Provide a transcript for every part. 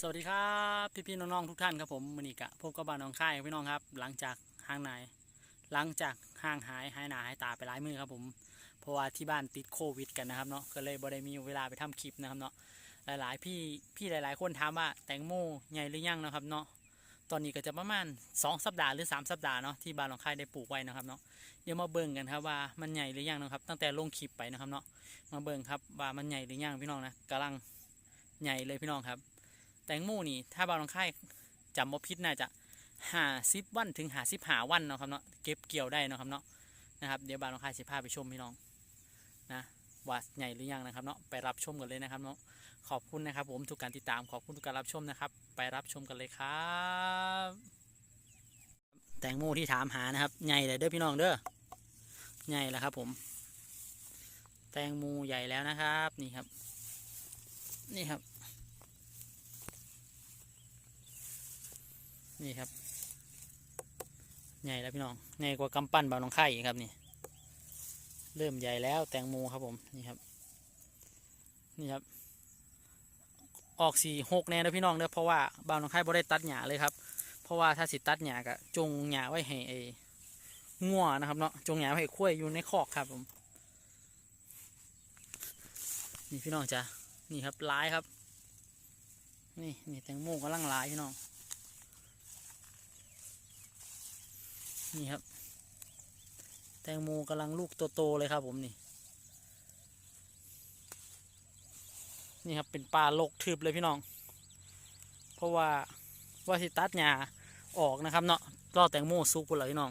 สวัสดีครับพี่พี่ๆน้องๆทุกท่านครับผมมือนี้กะพบกับบ้านน้องค่ายพี่น้องครับ หลังจากห่างนายหลังจากห่างหายหายหนาหายตาไปหลายมือครับผมเพราะว่าที่บ้านติดโควิด กันนะครับเนาะก็เลยบ่ได้มีเวลาไปทำคลิปนะครับเนาะหลายๆ พี่พี่หลาย ๆ คนถามว่าแตงโมใหญ่หรือยังนะครับเนาะตอนนี้ก็จะประมาณ 2 สัปดาห์หรือ 3 สัปดาห์เนาะที่บ้านน้องค่ายได้ปลูกไว้นะครับเนาะเดี๋ยวมาเบิ่งกันครับว่ามันใหญ่หรือยังนะครับ ตั้งแต่ลงคลิปไปนะครับเนาะมาเบิ่งครับว่ามันใหญ่หรือยังพี่น้องนะกำลังใหญ่เลยพี่น้องครับ แตงโมนี่ถ้าบาลองค่ายจำบ่ผิดน่าจะหาสิบวันถึงหาสิบหาวันเนาะครับเนาะเก็บเกี่ยวได้เนาะครับเนาะนะครับเดี๋ยวบาลองค่ายสิพาไปชมพี่น้องนะว่าใหญ่หรือยังนะครับเนาะไปรับชมกันเลยนะครับเนาะขอบคุณนะครับ ผมทุกการติดตามขอบคุณทุกการรับชมนะครับ ไปรับชมกันเลยครับ แตงโมที่ถามหานะครับใหญ่เลยเด้อพี่น้องเด้อใหญ่แล้วครับ ผม แตงโมใหญ่แล้วนะครับ นี่ครับ นี่ครับ นี่ครับ ใหญ่แล้วพี่น้อง ใหญ่กว่ากำปั้นบาวน้องไข่ครับนี่ เริ่มใหญ่แล้วแตงโมครับผม นี่ครับ นี่ครับ ออกสี่หกแน่นะพี่น้องเด้อเพราะว่าบาวน้องไข่บ่ได้ตัดหญ้าเลยครับ เพราะว่าถ้าสิตัดหญ้ากะจงหญ้าไว้ให้ไอ้งัวนะครับเนาะ จงหญ้าไว้ให้คุ้ยอยู่ในคอกครับผม นี่พี่น้องจ้ะนี่ครับลายครับ นี่นี่แตงโมกำลังลายพี่น้อง นี่ครับ แตงโมกำลังลูกโตๆเลยครับผมนี่ นี่ครับเป็นป่าลกทึบเลยพี่น้อง เพราะว่าว่าสิตัดหญ้าออกนะครับเนาะรอแตงโมซุกไปเลยพี่น้อง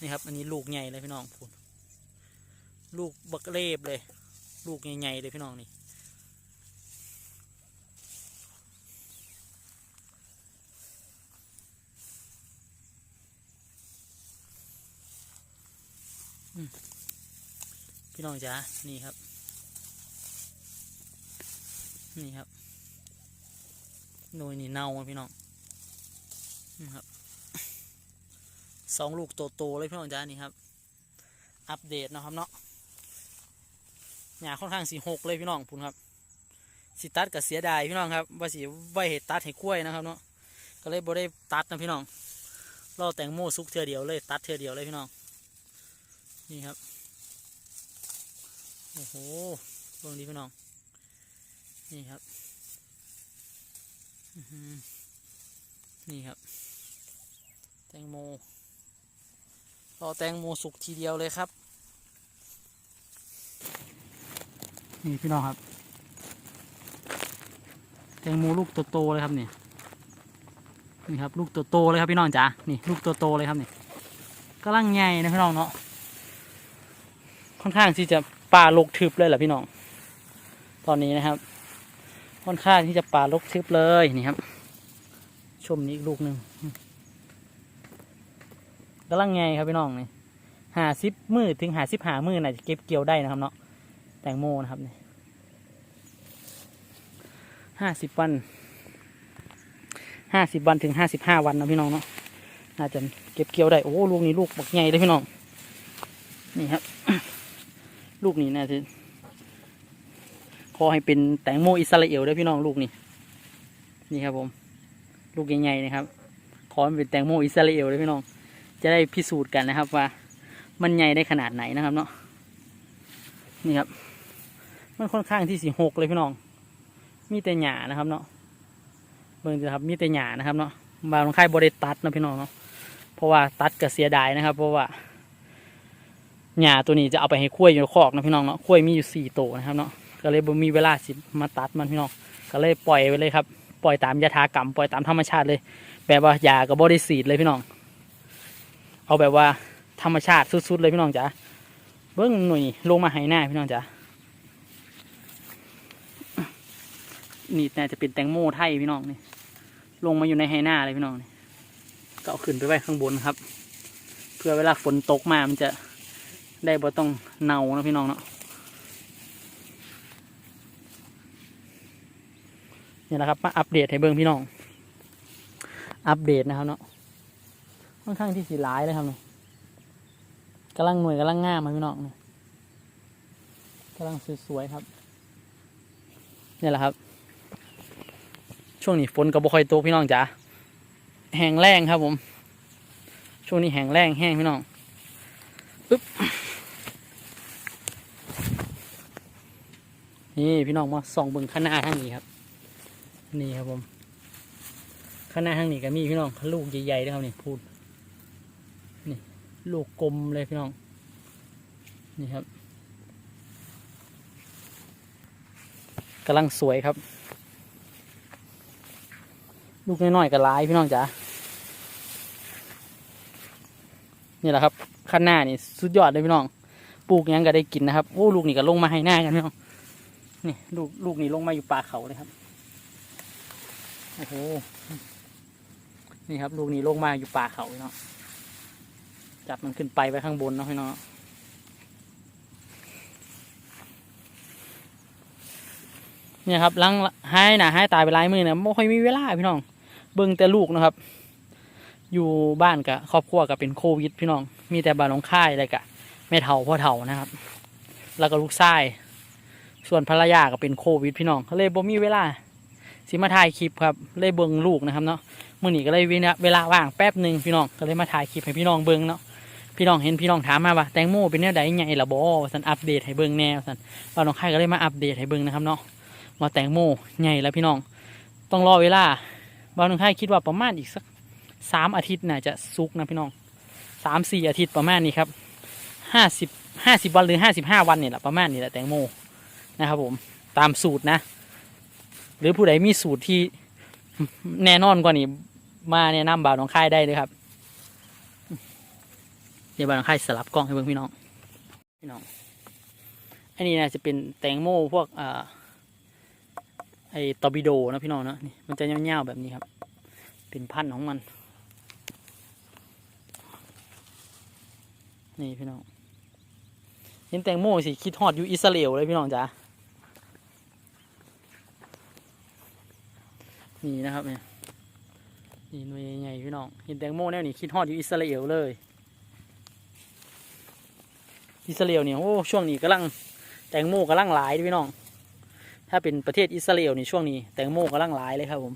นี่ครับ อันนี้ลูกใหญ่เลยพี่น้องพูดลูกบักเรบเลย ลูกใหญ่ๆเลยพี่น้องนี่ พี่น้องจ๋า นี่ครับ นี่ครับหน่วยนี่เน่าพี่น้องนี่ครับ สองลูกโตๆเลยพี่น้องจ๋า นี่ครับ อัปเดตนะครับเนาะหญ้าค่อนข้างสีหกเลยพี่น้องพูนครับ สิตัดกับเสียดายพี่น้องครับ ว่าสิไว้เห็ดตัดให้กล้วยนะครับเนาะ ก็เลยบ่ได้ตัดนะพี่น้องรอแตงโมสุกเทือเดียวเลย ตัดเทือเดียวเลยพี่น้อง นี่ครับ โอ้โหเบิ่งดีพี่น้อง นี่ครับนี่ครับ แตงโมรอแตงโมสุกทีเดียวเลยครับ นี่พี่น้องครับ แตงโมลูกโตๆเลยครับนี่นี่ครับ ลูกโตๆเลยครับพี่น้องจ๋านี่ลูกโตๆเลยครับนี่กำลังใหญ่นะพี่น้องเนาะ ค่อนข้างที่จะป่าลกทึบเลยแหละพี่น้อง ตอนนี้นะครับ ค่อนข้างที่จะป่าลกทึบเลยนี่ครับ ชมนี้อีกลูกหนึ่งกำลังไงครับพี่น้องนี่หาซิบมือถึงหาซิบหามือน่าจะเก็บเกี่ยวได้นะครับเนาะแตงโมนะครับนี่ห้าสิบวันห้าสิบวันถึงห้าสิบห้าวันนะพี่น้องเนาะน่าจะเก็บเกี่ยวได้โอ้ลูกนี้ลูกบักใหญ่เลยพี่น้อง นี่ครับ ลูกนี้น่าจะขอให้เป็นแตงโมอิสราเอลด้วยพี่น้องลูกนี้ นี่ครับผม ลูกใหญ่ๆนะครับ ขอให้เป็นแตงโมอิสราเอลด้วยพี่น้อง จะได้พิสูจน์กันนะครับว่า มันใหญ่ได้ขนาดไหนนะครับเนาะ นี่ครับ มันค่อนข้างที่สีหกเลยพี่น้อง มีแต่หญ้านะครับเนาะ เบิ่งสิครับ มีแต่หญ้านะครับเนาะบางค่ายบริตัดนะพี่น้องเนาะ เพราะว่าตัดก็เสียดายนะครับ เพราะว่า หญ้าตัวนี้จะเอาไปให้คุ้ยอยู่ในคอกนะพี่น้องเนาะคุ้ยมีอยู่สี่ตัวนะครับเนาะก็เลยบ่มีเวลาสิมาตัดมันพี่น้องก็เลยปล่อยไปเลยครับปล่อยตามยถากรรมปล่อยตามธรรมชาติเลย แบบว่ายากับบริสีดเลยพี่น้อง เอาแบบว่าธรรมชาติสุดๆเลยพี่น้องจ๋าเบิ้งหน่วยลงมาให้หน้าพี่น้องจ๋านี่น่าจะเป็นแตงโมไทยพี่น้องนี่ลงมาอยู่ในไฮหน้าเลยพี่น้องนี่ก็เอาขึ้นไปไว้ข้างบนครับ เพื่อเวลาฝนตกมามันจะ ได้บ่ต้องเน่านะพี่น้องเนาะนี่แหละครับมาอัปเดตให้เบิ่งพี่น้อง อัปเดตนะครับเนาะค่อนข้างที่สีร้ายเลยครับเนี่ยกำลังหน่วยกำลังง่ามาพี่น้องเนี่ยกำลังสวยๆครับนี่แหละครับ ช่วงนี้ฝนก็บ่ค่อยตกพี่น้องจ๋าแห้งแรงครับผม ช่วงนี้แห้งแรงแห้งพี่น้องปึ๊บ นี่พี่น้องมาส่องเบิ่งข้างหน้าทางนี้ครับ นี่ครับผมข้างหน้าทางนี้ก็มีพี่น้องลูกใหญ่ๆด้วยครับนี่พูดนี่ลูกกลมเลยพี่น้อง นี่ครับกำลังสวยครับ ลูกน้อยๆกับลายพี่น้องจ๋านี่แหละครับข้างหน้านี่สุดยอดเลยพี่น้อง ปลูกยังก็ได้กินนะครับโอ้ลูกนี่ก็ลงมาให้หน้ากันพี่น้อง นี่ลูกลูกนี่ลงมาอยู่ป่าเขาเลยครับ โอ้โห นี่ครับ ลูกนี่ลงมาอยู่ป่าเขาพี่น้องจับมันขึ้นไปไว้ข้างบนเนาะพี่น้องเนี่ยครับลังให้หนาให้ตายไปหลายมือเนี่ยไม่ค่อยมีเวลาพี่น้อง เบิ่งแต่ลูกนะครับ อยู่บ้านกับครอบครัวกับเป็นโควิดพี่น้อง มีแต่บ้านน้องค่ายอะไรกะแม่เฒ่าพ่อเฒ่านะครับ แล้วก็ลูกชาย ส่วนภรรยาก็เป็นโควิดพี่น้องเลยบ่มีเวลาสิมาถ่ายคลิปครับเลยเบิ่งลูกนะครับเนาะมื่อนี้ก็เลยเวลาเวลาว่างแป๊บหนึ่งพี่น้องก็เลยมาถ่ายคลิปให้พี่น้องเบิ่งเนาะพี่น้องเห็นพี่น้องถามมาว่าแตงโมเป็นแนวใดไงล่ะบอสันอัปเดตให้เบิ่งแนวสันบ้านน้องค่ายก็เลยมาอัปเดตให้เบิ่งนะครับเนาะว่าแตงโมใหญ่แล้วพี่น้อง ต้องรอเวลาบางท่านคิดว่าประมาณอีกสักสามอาทิตย์น่าจะสุกนะพี่น้องสามสี่อาทิตย์ประมาณนี้ครับห้าสิบห้าสิบวันหรือห้าสิบห้าวันเนี่ยแหละประมาณนี้แหละแตงโม นะครับผมตามสูตรนะ หรือผู้ใดมีสูตรที่แน่นอนกว่านี้มาแนะนำบ่าวน้องค่ายได้เลยครับเดี๋ยวบ่าวน้องค่ายสลับกล้องให้เบิ่งพี่น้องพี่น้องอันนี้นะจะเป็นแตงโมพวกอ่าไอตอบิโดนะพี่น้องเนะนี่มันจะเงี้ยวๆแบบนี้ครับ เป็นพันธุ์ของมัน นี่พี่น้องเห็นแตงโมสิคิดฮอดอยู่อิสราเอลเลยพี่น้องจ๋า นี่นะครับเนี่ยนี่หน่วยใหญ่พี่น้องเห็นแตงโมแนวนี้คิดฮอดอยู่อิสราเอลเลย อิสราเอลเนี่ยโอ้ช่วงนี้กำลังแตงโมกำลังหลายด้อพี่น้อง ถ้าเป็นประเทศอิสราเอลในช่วงนี้แตงโมกำลังหลายเลยครับผม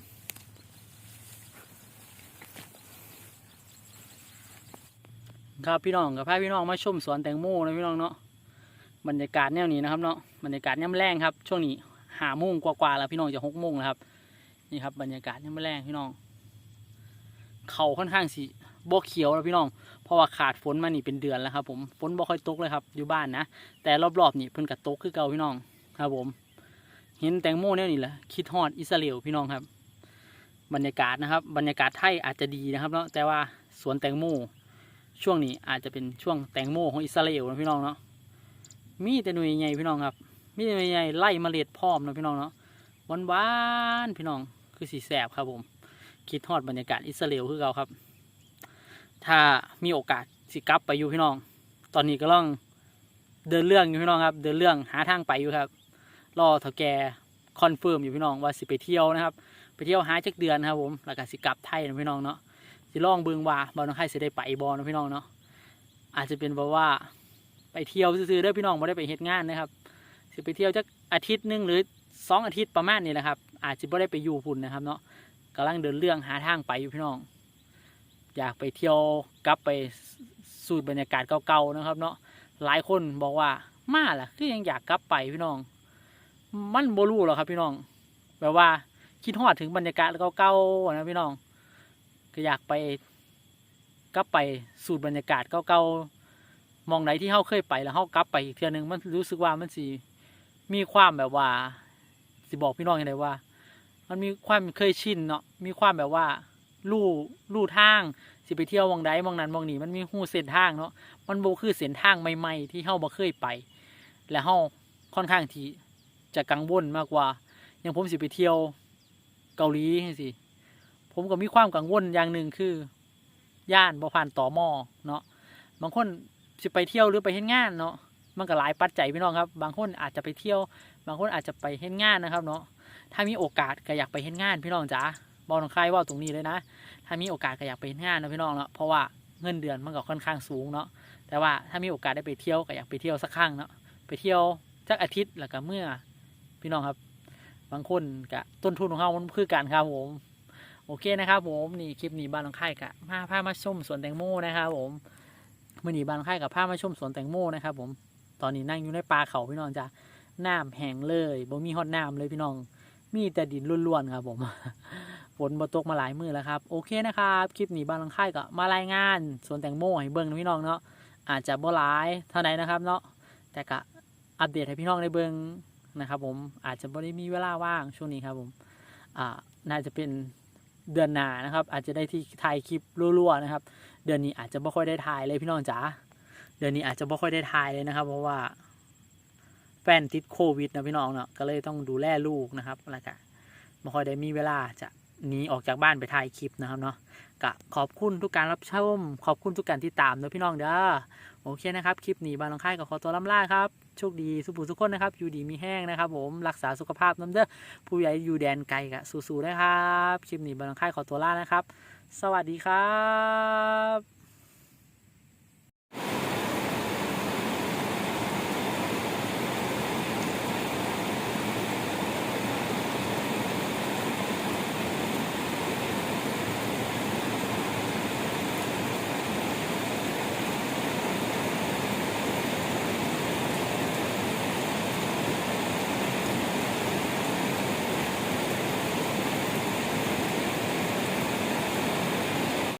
ครับพี่น้องกับพาพี่น้องมาชมสวนแตงโมนะพี่น้องเนาะบรรยากาศแนวนี้นะครับเนาะบรรยากาศย่ำแรงครับ ช่วงนี้หาโมงกว่าๆแล้วพี่น้องจะหกโมงแล้วครับ นี่ครับบรรยากาศย่แรงพี่น้อง เขาค่อนข้างสิโบกเขียวแล้วพี่น้อง เพราะว่าขาดฝนมานี่เป็นเดือนแล้วครับ ผมฝนบ่ค่อยตกเลยครับ อยู่บ้านนะแต่รอบๆนี่เพิ่นกับตกคือเก่าพี่น้องครับ ผม เห็นแตงโมเนี่ยนี่แหละคิดฮอดอิสราเอลพี่น้องครับ บรรยากาศนะครับ บรรยากาศไทยอาจจะดีนะครับเนาะแต่ว่าสวนแตงโมช่วงนี้อาจจะเป็นช่วงแตงโมของอิสราเอลนะพี่น้องเนาะมีแต่หน่วยใหญ่พี่น้องครับ มีแต่หน่วยใหญ่ไล่เมล็ดพร้อมนะพี่น้องเนาะหวานๆพี่น้อง คือสีแสบครับผม คิดฮอดบรรยากาศอิสราเอลคือเราครับ ถ้ามีโอกาสสิกลับไปอยู่พี่น้อง ตอนนี้ก็ต้องเดินเรื่องอยู่พี่น้องครับ เดินเรื่องหาทางไปอยู่ครับ รอเถ่าแกคอนเฟิร์มอยู่พี่น้องว่าสิไปเที่ยวนะครับ ไปเที่ยวหาจักเดือนนะครับผมแล้วก็สิกลับไทยนะพี่น้องเนาะสิลองเบิ่งว่าบ่าวน้องไทยสิได้ไปบ่นะพี่น้องเนาะอาจจะเป็นแบบว่าไปเที่ยวซื่อๆด้อพี่น้องไม่ได้ไปเฮ็ดงานนะครับสิไปเที่ยวจักอาทิตย์หนึงหรือสองอาทิตย์ประมาณนี้แหละครับ อาจจะไม่ได้ไปอยู่พุ่นนะครับ เนาะกำลังเดินเรื่องหาทางไปอยู่พี่น้อง อยากไปเที่ยวกลับไปสูตรบรรยากาศเก่าๆนะครับ เนาะหลายคนบอกว่ามาล่ะคือยังอยากกลับไปพี่น้อง มันโบลูหรอครับพี่น้องแบบว่าคิดฮอดถึงบรรยากาศเก่าๆนะพี่น้อง ก็อยากไปกลับไปสูตรบรรยากาศเก่าๆมองไหนที่เขาเคยไปแล้วเขากลับไปอีกเทื่อนึงมันรู้สึกว่ามันสิมีความแบบว่าสิบอกพี่น้องยังไงว่า มันมีความเคยชินเนาะมีความแบบว่าลู่ลู่ทางสิไปเที่ยวมองใดมองนั้นมองนี้มันมีหูเส้นทางเนาะมันโบคือเส้นทางใหม่ ๆ ที่เฮาบ่เคยไป และเฮาค่อนข้างที่จะกังวลมากกว่าอย่างผมสิไปเที่ยวเกาหลีสิผมก็มีความกังวลอย่างหนึ่งคือย่านบ่ผ่านต่อมอเนาะบางคนสิไปเที่ยวหรือไปเฮ็ดงานเนาะ มันก็หลายปัจจัยพี่น้องครับ บางคนอาจจะไปเที่ยว บางคนอาจจะไปเฮ็ดงานนะครับเนาะถ้ามีโอกาสก็อยากไปเฮ็ดงานพี่น้องจ๋าบอกน้องคายว่าตรงนี้เลยนะ ถ้ามีโอกาสก็อยากไปเฮ็ดงานนะพี่น้องเนาะเพราะว่าเงินเดือนมันก็ค่อนข้างสูงเนาะแต่ว่าถ้ามีโอกาสได้ไปเที่ยวก็อยากไปเที่ยวสักครั้งเนาะไปเที่ยวสักอาทิตย์แล้วก็เมื่อ พี่น้องครับบางคนกะต้นทุนของเขามันคือกันครับผมโอเคนะครับผมนี่คลิปนี้บ้านน้องไข่กะมาพามาชมสวนแตงโมนะครับผมมื่อนี้บ้านน้องไข่กับพามาชมสวนแตงโมนะครับผม ตอนนี้นั่งอยู่ในป่าเขาพี่น้องจ้ะน้ำแห้งเลยบ่มีฮอดน้ำเลยพี่น้อง มีแต่ดินล้วนๆครับผมฝนบ่ตกมาหลายมือแล้วครับ โอเคนะครับคลิปนี้บ้านน้องไข่ก็มารายงานสวนแตงโมให้เบิ่งนพี่น้องเนาะอาจจะบ่หลายเท่าไหร่นะครับเนาะแต่ก็อัปเดตให้พี่น้องได้เบิ่งนะครับ ผมอาจจะบ่ได้มีเวลาว่างช่วงนี้ครับผมอ่าน่าจะเป็นเดือนหน้านะครับ อาจจะได้ที่ถ่ายคลิปรัวๆนะครับ เดือนนี้อาจจะบ่ค่อยได้ถ่ายเลยพี่น้องจ๋า เดือนนี้อาจจะบ่ค่อยได้ถ่ายเลยนะครับ เพราะว่าแฟนติดโควิดนะพี่น้องเนาะก็เลยต้องดูแลลูกนะครับแล้วก็ไม่ค่อยได้มีเวลาจะหนีออกจากบ้านไปถ่ายคลิปนะครับเนาะก็ขอบคุณทุกการรับชม ขอบคุณทุกการที่ตามนะพี่น้องเด้อโอเคนะครับ คลิปนี้บานลองค่ายก็ขอตัวลำลาครับ โชคดีสุขทุกคนนะครับ อยู่ดีมีแห้งนะครับ ผมรักษาสุขภาพน้ำเด้อผู้ใหญ่อยู่แดนไกลกะสู้ๆนะครับ คลิปนี้บานลองค่ายขอตัวลานะครับ สวัสดีครับ